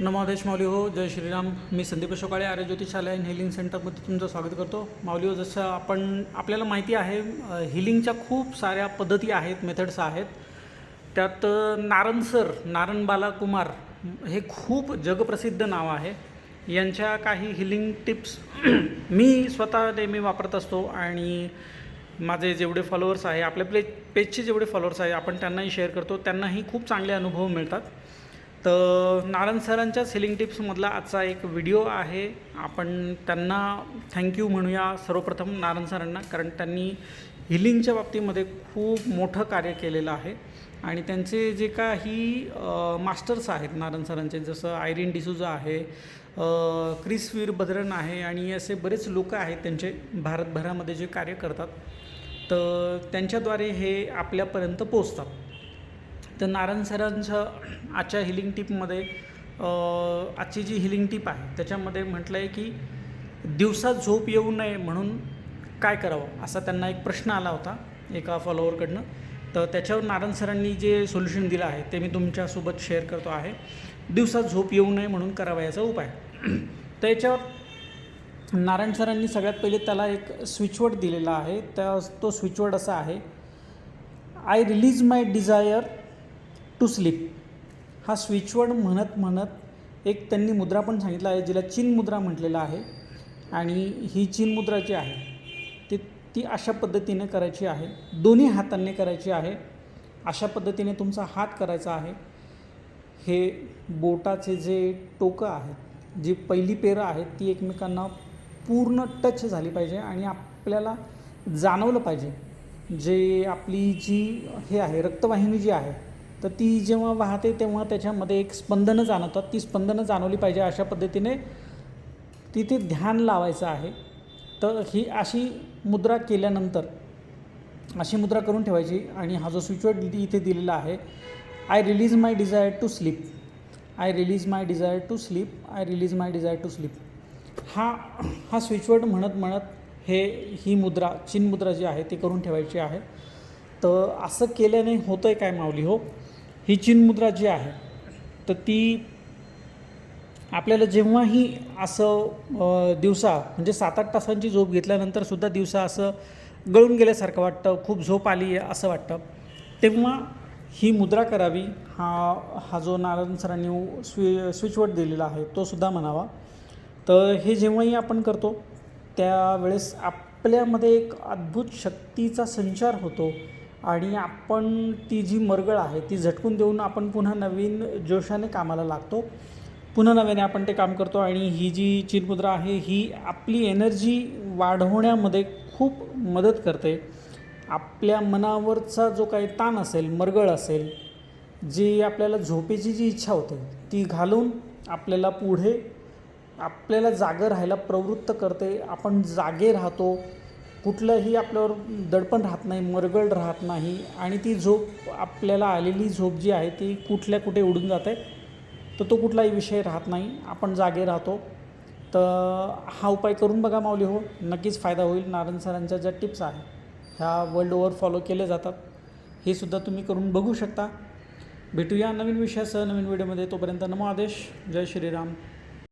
नमोदेश माऊली हो. जय श्रीराम. मी संदीप शोकाळे आर्य ज्योतिषालय अँड हिलिंग सेंटरमध्ये तुमचं स्वागत करतो. माऊली हो जसं आपण आपल्याला माहिती आहे हिलिंगच्या खूप साऱ्या पद्धती आहेत मेथड्स आहेत. त्यात नारण नारन सर नारन बाला कुमार हे खूप जगप्रसिद्ध नाव आहे. यांच्या काही हिलिंग टिप्स मी स्वतः नेहमी वापरत असतो आणि माझे जेवढे फॉलोअर्स आहे आपल्या प्ले पेजचे जेवढे फॉलोअर्स आहे आपण त्यांनाही शेअर करतो. त्यांनाही खूप चांगले अनुभव मिळतात. तर नारायण सरांच्या सेलिंग टिप्समधला आजचा एक व्हिडिओ आहे. आपण त्यांना थँक्यू म्हणूया सर्वप्रथम नारायण सरांना कारण त्यांनी हिलिंगच्या बाबतीमध्ये खूप मोठं कार्य केलेलं आहे. आणि त्यांचे जे काही मास्टर्स आहेत नारायण सरांचे जसं आयरीन डिसूजा आहे अ, क्रिस वीरभद्रन आहे आणि असे बरेच लोक आहेत त्यांचे भारतभरामध्ये जे कार्य करतात. तर त्यांच्याद्वारे हे आपल्यापर्यंत पोचतात तर नारायण सरांचं आजच्या हिलिंग टिपमध्ये आजची जी हिलिंग टिप आहे त्याच्यामध्ये म्हटलं आहे की दिवसा झोप येऊ नये म्हणून काय करावं असा त्यांना एक प्रश्न आला होता एका फॉलोअरकडनं तर त्याच्यावर नारायण सरांनी जे सोल्युशन दिलं आहे ते मी तुमच्यासोबत शेअर करतो आहे. दिवसात झोप येऊ नये म्हणून करावा याचा उपाय. तर याच्यावर नारायण सरांनी सगळ्यात पहिले त्याला एक स्विचवर्ड दिलेला आहे. त्या तो स्विचवर्ड असा आहे I release my desire to sleep हा स्विचवर्ड म्हणत म्हणत एक त्यांनी मुद्रा पण सांगितलं आहे जिला चीन मुद्रा म्हटलेला आहे. आणि ही चीन मुद्रा जी आहे ती ती अशा पद्धतीने करायची आहे. दोन्ही हातांनी करायची आहे. अशा पद्धतीने तुमचा हात करायचा आहे. हे बोटाचे जे टोकं आहेत जी पहिली पेरं आहेत ती एकमेकांना पूर्ण टच झाली पाहिजे आणि आपल्याला जाणवलं पाहिजे. जे आपली जी हे आहे रक्तवाहिनी जी आहे तर ती जेव्हा वाहते तेव्हा त्याच्यामध्ये एक स्पंदनं जाणवतात. ती स्पंदनं जाणवली पाहिजे अशा पद्धतीने तिथे ध्यान लावायचं आहे. तर ही अशी मुद्रा केल्यानंतर अशी मुद्रा करून ठेवायची आणि हा जो स्विचवर्ड इथे दिलेला आहे I release my desire to sleep I release my desire to sleep I release my desire to sleep हा हा स्विचवर्ड म्हणत म्हणत हे ही मुद्रा चिन मुद्रा जी आहे ती करून ठेवायची आहे. तर असं केल्याने होतं आहे काय माऊली हो? ही चिन मुद्रा जी आहे तर ती आपल्याला जेव्हाही असं दिवसा म्हणजे सात आठ तासांची झोप घेतल्यानंतर सुद्धा दिवसा असं गळून गेल्यासारखं वाटतं खूप झोप आली आहे असं वाटतं. तेव्हा ही मुद्रा करावी हा हा जो नारायण सरांनी स्वी स्विचवर्ड दिलेला आहे तो सुद्धा म्हणावा. तर हे जेव्हाही आपण करतो त्यावेळेस आपल्यामध्ये एक अद्भुत शक्तीचा संचार होतो. आणि आपण ती जी मरगळ आहे ती झटकून देऊन आपण पुन्हा नवीन जोशाने कामाला लागतो. पुन्हा नव्याने आपण ते काम करतो आणि ही जी चिनमुद्रा आहे ही आपली एनर्जी वाढवण्यामध्ये खूप मदत करते. आपल्या मनावरचा जो काही ताण असेल मरगळ असेल जी आपल्याला झोपेची जी इच्छा होते ती घालून आपल्याला पुढे आपल्याला जागं राहायला प्रवृत्त करते. आपण जागे राहतो. कुठलंही आपल्यावर दडपण राहत नाही मरगळ राहत नाही आणि ती झोप आपल्याला आलेली झोप जी आहे ती कुठल्या कुठे उडून जाते तर तो कुठलाही विषय राहत नाही. आपण जागे राहतो. तर हा उपाय करून बघा माऊली हो. नक्कीच फायदा होईल. नारायण सरांच्या ज्या टिप्स आहे ह्या वर्ल्ड ओव्हर फॉलो केले जातात. हे सुद्धा तुम्ही करून बघू शकता. भेटूया नवीन विषयासह नवीन व्हिडिओमध्ये तोपर्यंत नमो आदेश. जय श्रीराम.